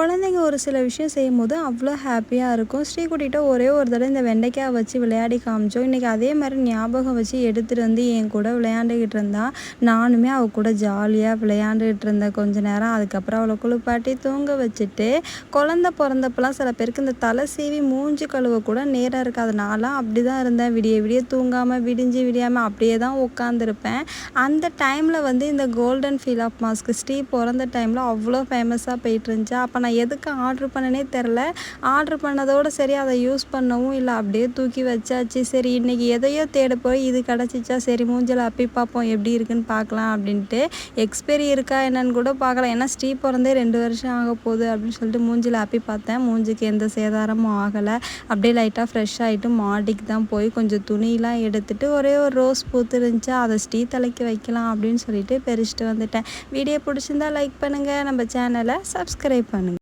குழந்தைங்க ஒரு சில விஷயம் செய்யும்போது அவ்வளோ ஹாப்பியாக இருக்கும். ஸ்ரீகுட்டிகிட்ட ஒரே ஒரு தடவை இந்த வெண்டைக்காய் வச்சு விளையாடி காமிச்சோம். இன்றைக்கி அதே மாதிரி ஞாபகம் வச்சு எடுத்துகிட்டு வந்து என் கூட விளையாண்டுக்கிட்டு இருந்தா நானுமே அவள் கூட ஜாலியாக விளையாண்டுக்கிட்டு இருந்தேன் கொஞ்ச நேரம். அதுக்கப்புறம் அவளை குளிப்பாட்டி தூங்க வச்சுட்டு குழந்த பிறந்தப்பெல்லாம் சில பேருக்கு இந்த தலை சீவி மூஞ்சி கழுவ கூட நேராக இருக்காது. நான்லாம் அப்படி தான் இருந்தேன். விடிய விடிய தூங்காமல் விடிஞ்சு விடியாமல் அப்படியே தான் உட்காந்துருப்பேன் அந்த டைமில் வந்து இந்த golden feel of mask Sri பிறந்த டைமில் அவ்வளோ ஃபேமஸாக போயிட்டு இருந்துச்சு. அப்போ நான் எதுக்கு ஆர்டர் பண்ணனே தெரில. ஆர்டர் பண்ணதோடு சரி அதை யூஸ் பண்ணவும் இல்லை. அப்படியே தூக்கி வச்சாச்சு. சரி இன்றைக்கி எதையோ தேட போய் இது கிடச்சிச்சா சரி மூஞ்சில் அப்பி பார்ப்போம் எப்படி இருக்குன்னு பார்க்கலாம் அப்படின்ட்டு. எக்ஸ்பெரி இருக்கா என்னன்னு கூட பார்க்கலாம். ஏன்னா ஸ்ரீ பிறந்தே ரெண்டு வருஷம் ஆக போகுது அப்படின்னு சொல்லிட்டு மூஞ்சில் அப்பி பார்த்தேன். மூஞ்சிக்கு எந்த சேதாரமும் ஆகலை. அப்படியே லைட்டாக ஃப்ரெஷ் ஆகிட்டு மாடிக்கு தான் போய் கொஞ்சம் துணியெலாம் எடுத்துகிட்டு ஒரே ஒரு ரோஸ் பூத்து இருந்துச்சா அதை ஸ்ரீ தலைக்கு வைக்கலாம் அப்படின்னு சொல்லிட்டு பெரிச்சிட்டு வந்துட்டேன். வீடியோ பிடிச்சிருந்தா லைக் பண்ணுங்கள் நம்ம சேனலை சப்ஸ்கிரைப் பண்ணுங்கள்